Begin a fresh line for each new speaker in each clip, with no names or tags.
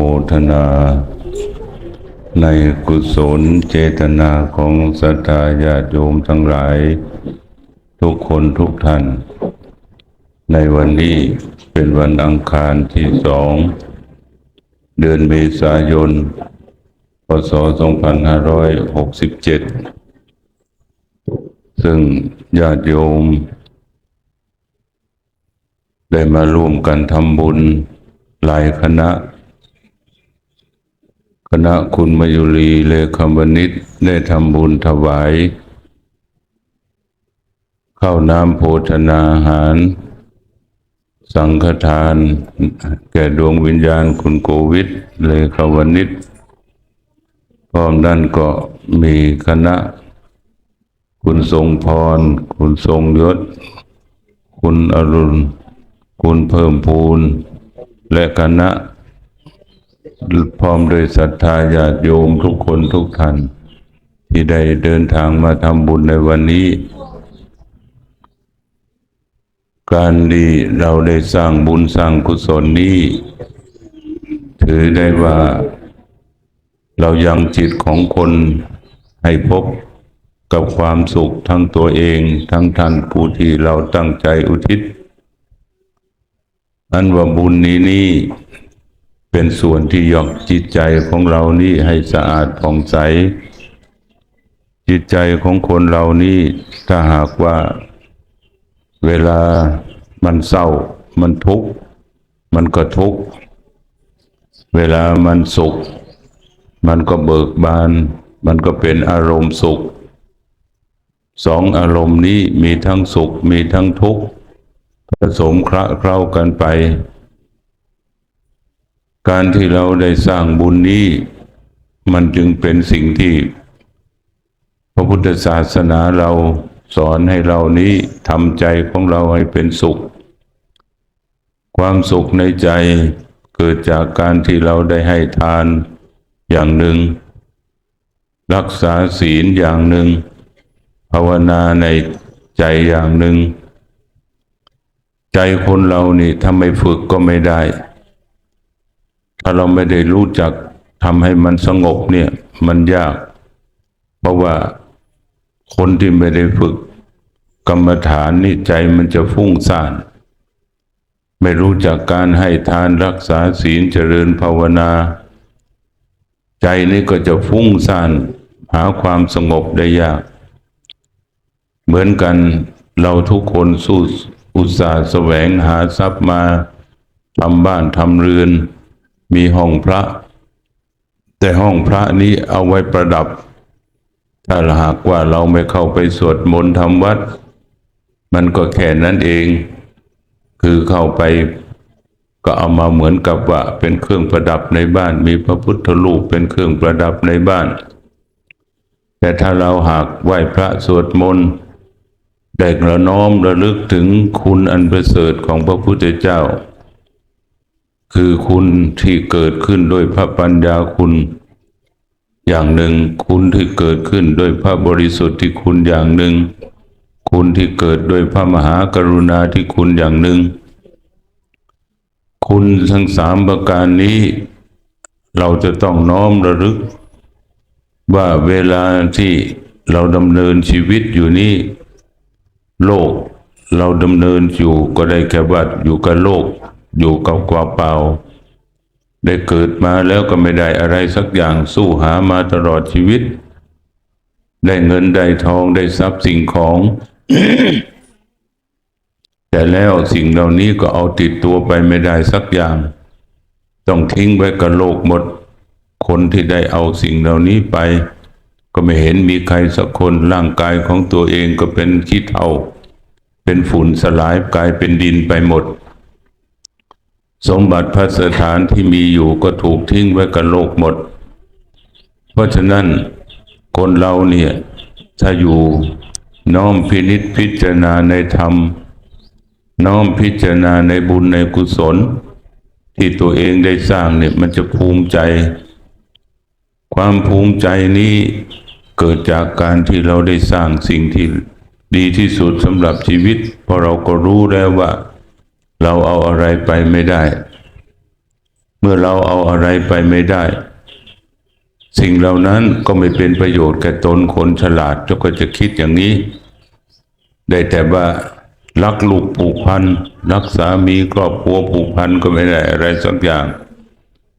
โมทนา ในกุศลเจตนาของศรัทธาญาติโยมทั้งหลาย ทุกคนทุกท่าน ในวันนี้เป็นวันอังคารที่สอง เดือนเมษายน พศ 2567 ซึ่งญาติโยมได้มาร่วมกันทำบุญหลายคณะ คณะคุณมายุรีเลขมนิตได้ทำบุญถวายข้าวน้ำโภชนาหาร สังฆทาน แก่ดวงวิญญาณคุณโกวิทเลขวนิตพร้อมด้านก็มีคณะ คุณทรงพร คุณทรงยศ คุณอรุณ คุณเพิ่มพูน และคณะ พร้อมโดวยศรัทธาญาติโยมทุกคนทุกท่าน ที่ได้เดินทางมาทำบุญในวันนี้ การดีเราได้สร้างบุญสร้างกุศลนี้ ถือได้ว่า เรายังจิตของคนให้พบกับความสุขทั้งตัวเองทั้งท่านผู้ที่เราตั้งใจอุทิศอันว่าบุญนี้นี่ เป็นส่วนที่ยอกจิตใจของเรานี่ให้สะอาดผ่องใส จิตใจของคนเรานี่ถ้าหากว่า เวลามันเศร้า มันทุกข์ มันก็ทุกข์ เวลามันสุข มันก็เบิกบาน มันก็เป็นอารมณ์สุข สองอารมณ์นี้มีทั้งสุขมีทั้งทุกข์ผสมคระเคล้ากันไป การที่เราได้สร้างบุญนี้ มันจึงเป็นสิ่งที่ พระพุทธศาสนาเราสอนให้เรานี้ทำใจของเราให้เป็นสุข ความสุขในใจเกิดจากการที่เราได้ให้ทานอย่างหนึ่ง รักษาศีลอย่างหนึ่ง ภาวนาในใจอย่างหนึ่ง ใจคนเรานี่ถ้าไม่ฝึกก็ไม่ได้ ถ้าเราไม่ได้รู้จักทำให้มันสงบเนี่ย มันยาก เพราะว่าคนที่ไม่ได้ฝึก กรรมฐานนี่ใจมันจะฟุ้งซ่าน ไม่รู้จักการให้ทานรักษาศีลเจริญภาวนา ใจนี่ก็จะฟุ้งซ่าน หาความสงบได้ยาก เหมือนกันเราทุกคนสู้อุตสาห์แสวงหาทรัพย์มาทำบ้านทำเรือน มีห้องพระ แต่ห้องพระนี้เอาไว้ประดับ ถ้าหากว่าเราไม่เข้าไปสวดมนต์ทำวัด มันก็แค่นั้นเอง คือเข้าไปก็เอามาเหมือนกับว่าเป็นเครื่องประดับในบ้าน มีพระพุทธรูปเป็นเครื่องประดับในบ้าน แต่ถ้าเราหากไหว้พระสวดมนต์ได้กระน้อมระลึกถึงคุณอันประเสริฐของพระพุทธเจ้า คือคุณที่เกิดขึ้นโดยพระปัญญาคุณ อย่างหนึ่ง คุณที่เกิดขึ้นโดยพระบริสุทธิ์ที่คุณอย่างหนึ่ง คุณที่เกิดโดยพระมหากรุณาที่คุณอย่างหนึ่ง คุณทั้งสามประการนี้ เราจะต้องน้อมระลึก ว่าเวลาที่เราดำเนินชีวิตอยู่นี้ โลกเราดำเนินอยู่ก็ได้แค่ว่าอยู่กับโลก อยู่กับความเปล่า ได้เกิดมาแล้วก็ไม่ได้อะไรสักอย่างสู้หามาตลอดชีวิต ได้เงินได้ทองได้ทรัพย์สิ่งของ แต่แล้วสิ่งเหล่านี้ก็เอาติดตัวไปไม่ได้สักอย่าง ต้องทิ้งไว้กับโลกหมด คนที่ได้เอาสิ่งเหล่านี้ไป ก็ไม่เห็นมีใครสักคนร่างกายของตัวเองก็เป็นขี้เถ้าเป็นฝุ่นสลายกลายเป็นดินไปหมด สมบัติพระสถานที่มีอยู่ก็ถูกทิ้งไว้กับโลกหมด เพราะฉะนั้นคนเราเนี่ยถ้าอยู่น้อมพินิษพิจารณาในธรรม น้อมพิจารณาในบุญในกุศล ที่ตัวเองได้สร้างเนี่ยมันจะภูมิใจ ความภูมิใจนี้เกิดจากการที่เราได้สร้างสิ่งที่ดีที่สุดสำหรับชีวิตเพราะเราก็รู้แล้วว่า เราเอาอะไรไปไม่ได้ เมื่อเราเอาอะไรไปไม่ได้ สิ่งเหล่านั้นก็ไม่เป็นประโยชน์แก่ตนคนฉลาดก็จะคิดอย่างนี้ ได้แต่ว่ารักลูกผูกพันรักสามีครอบครัวผูกพันก็ไม่ได้อะไรสักอย่าง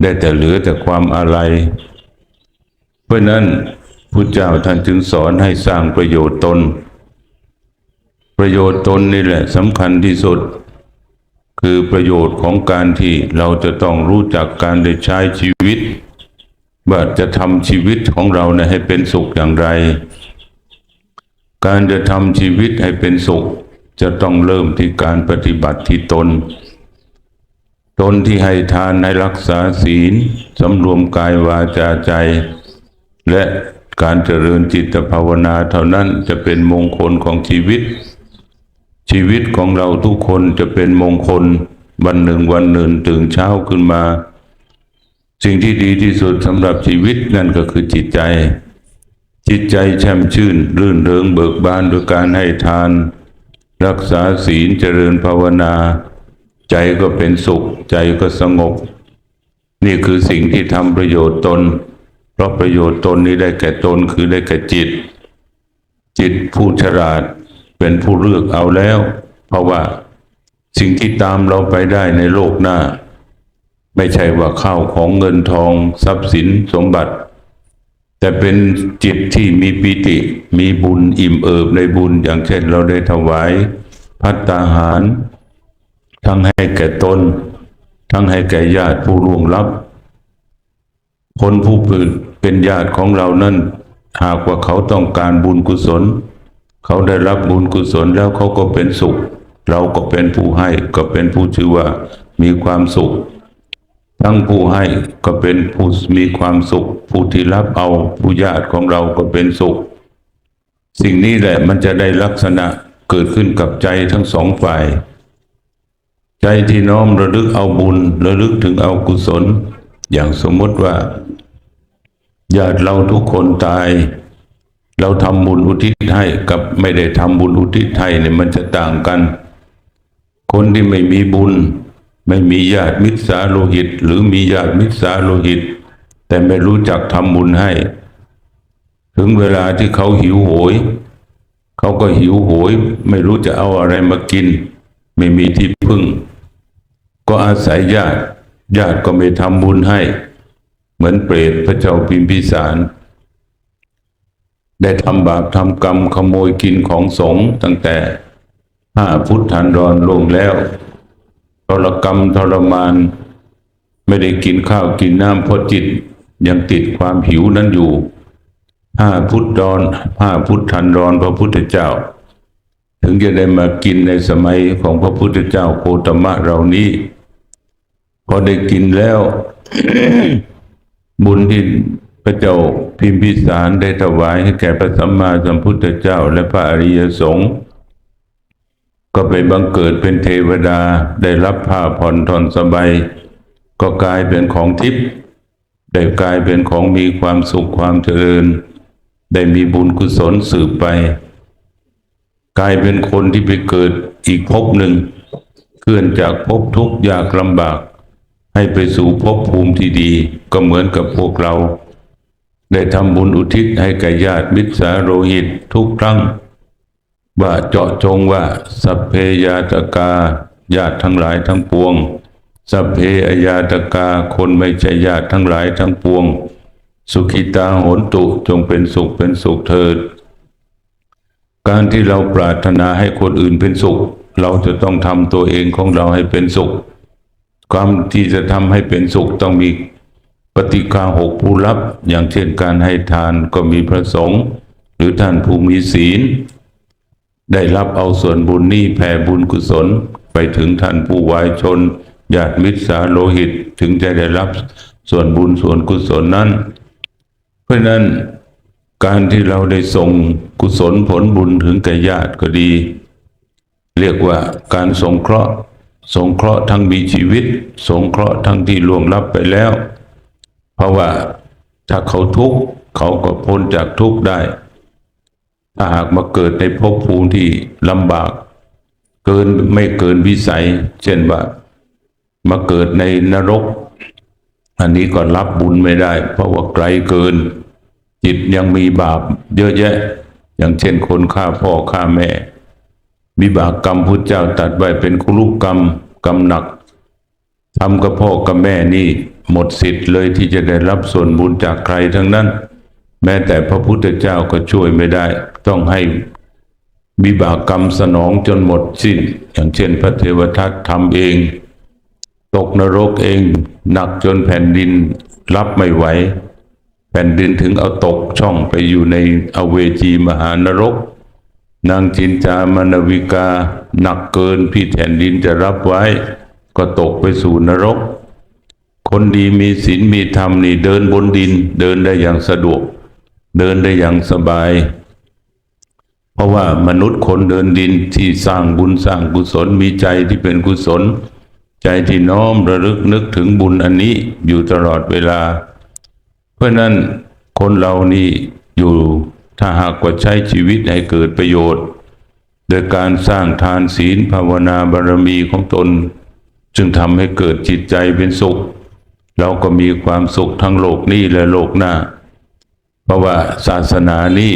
ได้แต่เหลือแต่ความอะไร เพราะนั้นพุทธเจ้าท่านจึงสอนให้สร้างประโยชน์ตน ประโยชน์ตนนี่แหละสำคัญที่สุด คือประโยชน์ของการที่เราจะต้องรู้จักการได้ใช้ชีวิต ว่าจะทำชีวิตของเราเนี่ยให้เป็นสุขอย่างไร การจะทำชีวิตให้เป็นสุข จะต้องเริ่มที่การปฏิบัติที่ตน ตนที่ให้ทานให้รักษาศีลสำรวมกายวาจาใจ และการเจริญจิตภาวนาเท่านั้นจะเป็นมงคลของชีวิต ชีวิตของเราทุกคนจะเป็นมงคลวันหนึ่งวันหนึ่งตื่นเช้าขึ้นมา สิ่งที่ดีที่สุดสำหรับชีวิตนั่นก็คือจิตใจ จิตใจแช่มชื่น รื่นเริงเบิกบานด้วยการให้ทาน รักษาศีลเจริญภาวนา ใจก็เป็นสุข ใจก็สงบ นี่คือสิ่งที่ทำประโยชน์ตน เพราะประโยชน์ตนนี้ได้แก่ตนคือได้แก่จิต จิตผู้ฉลาด เป็นผู้เลือกเอาแล้ว เพราะว่าสิ่งที่ตามเราไปได้ในโลกหน้า ไม่ใช่ว่าข้าวของเงินทองทรัพย์สินสมบัติ แต่เป็นจิตที่มีปิติ มีบุญอิ่มเอิบในบุญอย่างเช่นเราได้ถวาย พัตตาหาร ทั้งให้แก่ตน ทั้งให้แก่ญาติผู้ร่วงลับ คนผู้เป็นญาติของเรานั้นหากว่าเขาต้องการบุญกุศล เขาได้รับบุญกุศลแล้วเขาก็เป็นสุข เราก็เป็นผู้ให้ก็เป็นผู้ชื่อว่ามีความสุข ทั้งผู้ให้ก็เป็นผู้มีความสุข ผู้ที่รับเอาผู้ญาติของเราก็เป็นสุข สิ่งนี้แหละมันจะได้ลักษณะเกิดขึ้นกับใจทั้งสองฝ่าย ใจที่น้อมระลึกเอาบุญระลึกถึงเอากุศล อย่างสมมติว่า ญาติเราทุกคนตาย เราทำบุญอุทิศให้กับไม่ได้ทำบุญอุทิศให้เนี่ยมันจะต่างกัน คนที่ไม่มีบุญ ไม่มีญาติมิตรสาโลหิต หรือมีญาติมิตรสาโลหิต แต่ไม่รู้จักทำบุญให้ ถึงเวลาที่เขาหิวโหย เขาก็หิวโหย ไม่รู้จะเอาอะไรมากิน ไม่มีที่พึ่ง ก็อาศัยญาติ ญาติก็ไม่ทำบุญให้ เหมือนเปรตพระเจ้าพิมพิสาร ได้ทำบาปทำกรรมขโมยกินของสงฆ์ตั้งแต่ห้าพุทธันดรลงแล้วทรกรรมทรมาน ไม่ได้กินข้าวกินน้ำเพราะจิตยังติดความหิวนั้นอยู่ห้าพุทธดอนห้าพุทธันดรพระพุทธเจ้า ถึงจะได้มากินในสมัยของพระพุทธเจ้าโคตมะเรานี้ พอได้กินแล้ว บุญที่ พระเจ้าพิมพิสารได้ถวายให้แก่พระสัมมาสัมพุทธเจ้าและพระอริยสงฆ์ก็ไปบังเกิดเป็นเทวดาได้รับผ้าผ่อนทอนสบายก็กลายเป็นของทิพย์ได้กลายเป็นของมีความสุขความเจริญ ได้มีบุญกุศลสืบไป กลายเป็นคนที่ไปเกิดอีกภพหนึ่งเคลื่อนจากภพทุกข์ยากลำบาก ให้ไปสู่ภพภูมิที่ดีก็เหมือนกับพวกเรา ได้ทำบุญอุทิศให้แก่ญาติมิตรสาโรหิตทุกครั้ง ว่าเจาะจงว่าสัพเพยาตกา ญาติทั้งหลายทั้งปวง สัพเพอยาตกาคนไม่ใช่ญาติทั้งหลายทั้งปวง สุขิตาโหนตุจงเป็นสุขเป็นสุขเถิด การที่เราปรารถนาให้คนอื่นเป็นสุข เราจะต้องทำตัวเองของเราให้เป็นสุข ความที่จะทำให้เป็นสุขต้องมี ปฏิกาหกผู้รับอย่างเช่นการให้ทานก็มีพระสงฆ์หรือท่านผู้มีศีล ได้รับเอาส่วนบุญนี้แผ่บุญกุศลไปถึงท่านผู้วายชนญาติมิตรสาโลหิตถึงจะได้รับส่วนบุญส่วนกุศลนั้น เพราะนั้นการที่เราได้ส่งกุศลผลบุญถึงแก่ญาติก็ดี เรียกว่าการสงเคราะห์ สงเคราะห์ทั้งมีชีวิต สงเคราะห์ทั้งที่ล่วงลับไปแล้ว ราะว่าถ้าเขาทุกข์เขาก็พ้นจากทุกข์ได้ ถ้าหากมาเกิดในภพภูมิที่ลำบาก เกินไม่เกินวิสัย เช่นว่ามาเกิดในนรก อันนี้ก็รับบุญไม่ได้ เพราะว่าไกลเกิน จิตยังมีบาป เยอะแยะ อย่างเช่นคนฆ่าพ่อฆ่าแม่วิบากกรรมพุทธเจ้าตัดไว้เป็นคุรุกกรรมกรรมหนักทำกับพ่อกับแม่นี่ หมดสิทธิ์เลยที่จะได้รับส่วนบุญจากใครทั้งนั้น แม้แต่พระพุทธเจ้าก็ช่วยไม่ได้ ต้องให้วิบากกรรมสนองจนหมดสิ้น อย่างเช่นพระเทวทัตทำเอง ตกนรกเอง หนักจนแผ่นดินรับไม่ไหว แผ่นดินถึงเอาตกช่องไปอยู่ในอเวจีมหานรก นางจินจามนวิกาหนักเกินพี่แผ่นดินจะรับไว้ ก็ตกไปสู่นรก คนดีมีศีลมีธรรมนี่เดินบนดิน เดินได้อย่างสะดวก เดินได้อย่างสบาย เพราะว่ามนุษย์คนเดินดินที่สร้างบุญสร้างกุศลมีใจที่เป็นกุศล ใจที่น้อมระลึกนึกถึงบุญอันนี้อยู่ตลอดเวลา เพราะนั้นคนเรานี่อยู่ถ้าหากว่าใช้ชีวิตให้เกิดประโยชน์ โดยการสร้างทานศีลภาวนาบารมีของตน จึงทำให้เกิดจิตใจเป็นสุข เราก็มีความสุขทั้งโลกนี้และโลกหน้า เพราะว่าศาสนานี้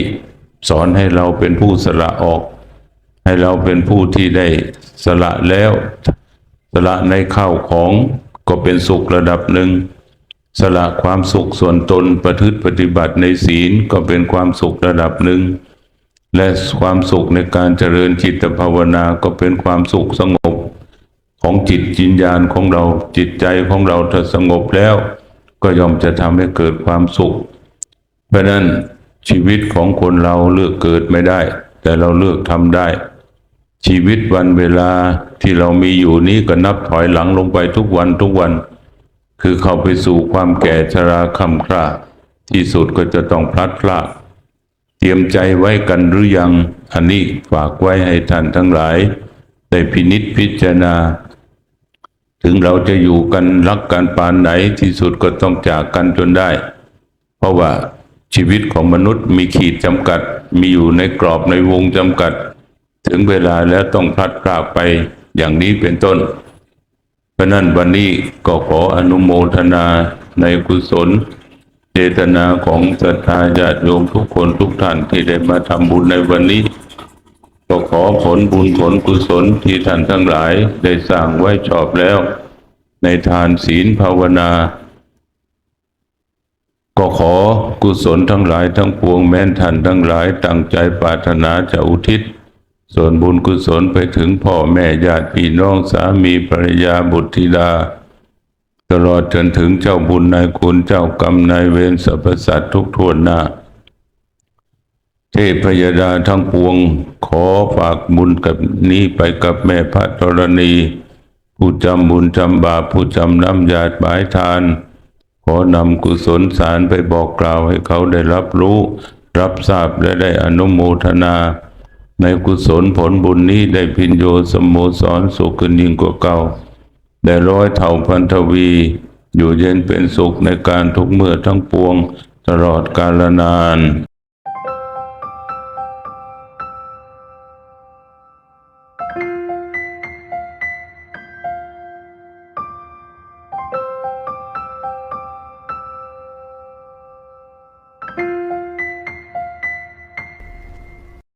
สอนให้เราเป็นผู้สละออก ให้เราเป็นผู้ที่ได้สละแล้ว สละในข้าวของก็เป็นสุขระดับหนึ่ง สละความสุขส่วนตนประพฤติปฏิบัติในศีลก็เป็นความสุขระดับหนึ่ง และความสุขในการเจริญจิตภาวนาก็เป็นความสุขสงบ จิตจิญญาณของเราจิตใจของเราถ้าสงบแล้ว ก็ย่อมจะทำให้เกิดความสุข เพราะนั้นชีวิตของคนเราเลือกเกิดไม่ได้ แต่เราเลือกทำได้ ชีวิตวันเวลาที่เรามีอยู่นี้ก็นับถอยหลังลงไปทุกวันทุกวัน คือเข้าไปสู่ความแก่ชราคำคร่าที่สุดก็จะต้องพลัดพรากเตรียมใจไว้กันหรือยัง อันนี้ฝากไว้ให้ท่านทั้งหลาย ได้พินิษพิจารณา ถึงเราจะอยู่กันรักกันปานไหนที่สุดก็ต้องจากกันจนได้ เพราะว่าชีวิตของมนุษย์มีขีดจำกัด มีอยู่ในกรอบในวงจำกัด ถึงเวลาแล้วต้องพลัดพรากไปอย่างนี้เป็นต้น เพราะนั้นวันนี้ก็ขออนุโมทนาในกุศล เจตนาของศรัทธาญาติโยมทุกคนทุกท่านที่ได้มาทำบุญในวันนี้ ก็ขอผลบุญผลกุศลที่ท่านทั้งหลายได้สร้างไว้ชอบแล้ว ในทานศีลภาวนา ก็ขอกุศลทั้งหลายทั้งปวงแม้นท่านทั้งหลายตั้งใจปรารถนาจะอุทิศ ส่วนบุญกุศลไปถึงพ่อแม่ญาติพี่น้องสามีภรรยาบุตรธิดาตลอดจนถึงเจ้าบุญนายคุณเจ้ากรรมนายเวรสรรพสัตว์ทุกทวนหน้าเทพยดาทั้งปวง ขอฝากบุญกับนี้ไปกับแม่พระธรณี ผู้จำบุญจำบาปผู้จำน้ำยาดบายทาน ขอนำกุศลสารไปบอกกล่าวให้เขาได้รับรู้ รับทราบและได้อนุโมทนา ในกุศลผลบุญนี้ได้พินโยสมโมสรสุขขึ้นยิ่งกว่าเก่าได้ร้อยเท่าพันทวี อยู่เย็นเป็นสุขในการทุกเมื่อทั้งปวง ตลอดกาลนาน